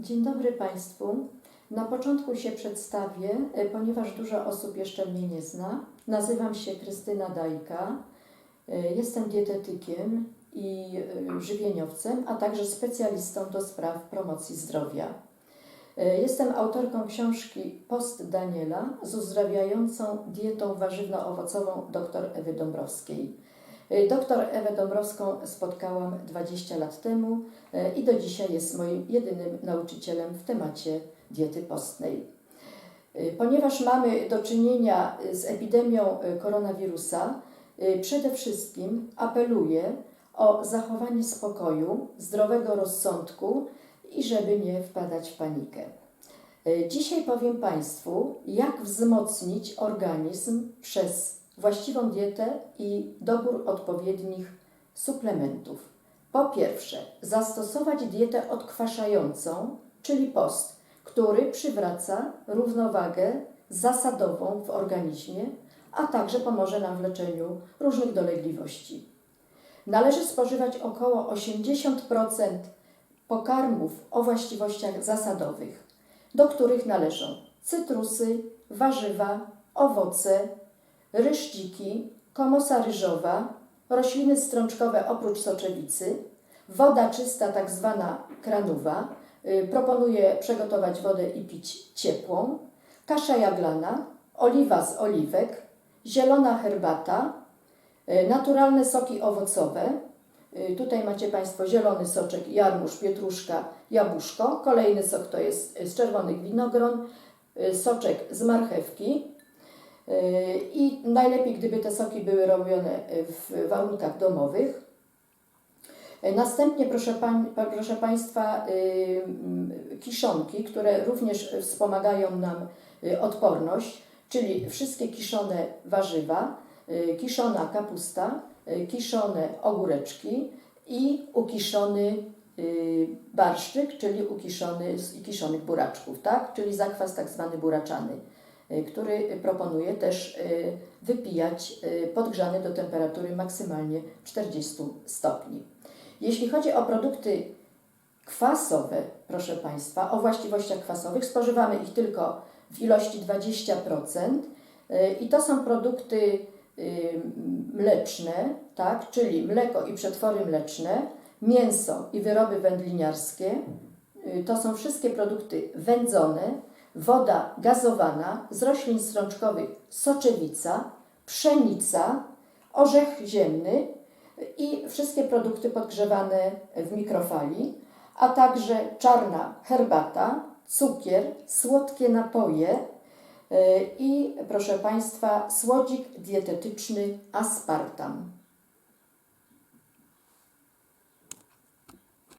Dzień dobry Państwu. Na początku się przedstawię, e, ponieważ dużo osób jeszcze mnie nie zna. Nazywam się Krystyna Dajka. E, Jestem dietetykiem i e, żywieniowcem, a także specjalistą do spraw promocji zdrowia. Jestem autorką książki Post Daniela z uzdrawiającą dietą warzywno-owocową dr Ewy Dąbrowskiej. E, Doktor Ewę Dąbrowską spotkałam 20 lat temu e, i do dzisiaj jest moim jedynym nauczycielem w temacie diety postnej. E, Ponieważ mamy do czynienia z epidemią koronawirusa, przede wszystkim apeluję o zachowanie spokoju, zdrowego rozsądku i żeby nie wpadać w panikę. Dzisiaj powiem Państwu, jak wzmocnić organizm przez właściwą dietę i dobór odpowiednich suplementów. Po pierwsze, zastosować dietę odkwaszającą, czyli post, który przywraca równowagę zasadową w organizmie, a także pomoże nam w leczeniu różnych dolegliwości. Należy spożywać około 80% pokarmów o właściwościach zasadowych, do których należą cytrusy, warzywa, owoce, ryżdziki, komosa ryżowa, rośliny strączkowe oprócz soczewicy, woda czysta, tak zwana kranuwa. Y, Proponuję przygotować wodę i pić ciepłą, kasza jaglana, oliwa z oliwek, zielona herbata, y, naturalne soki owocowe. Y, Tutaj macie Państwo zielony soczek, jarmuż, pietruszka, jabłuszko. Kolejny sok to jest z czerwonych winogron, soczek z marchewki, I najlepiej, gdyby te soki były robione w warunkach domowych. Yy, Następnie, proszę, pań, pa- proszę Państwa, mm, kiszonki, które również wspomagają nam odporność, czyli wszystkie kiszone warzywa, kiszona kapusta, kiszone ogóreczki i ukiszony barszczyk, czyli ukiszony kiszonych buraczków, tak? czyli zakwas tak zwany buraczany y, który proponuje też y, wypijać y, podgrzany do temperatury maksymalnie 40 stopni. Jeśli chodzi o produkty kwasowe, proszę Państwa, o właściwościach kwasowych, spożywamy ich tylko w ilości 20% y, i to są produkty y, mleczne, tak, czyli mleko i przetwory mleczne, mięso i wyroby wędliniarskie. Y, To są wszystkie produkty wędzone, woda gazowana z roślin strączkowych soczewica, pszenica, orzech ziemny i wszystkie produkty podgrzewane w mikrofali, a także czarna herbata, cukier, słodkie napoje yy, i proszę Państwa, słodzik dietetyczny aspartam.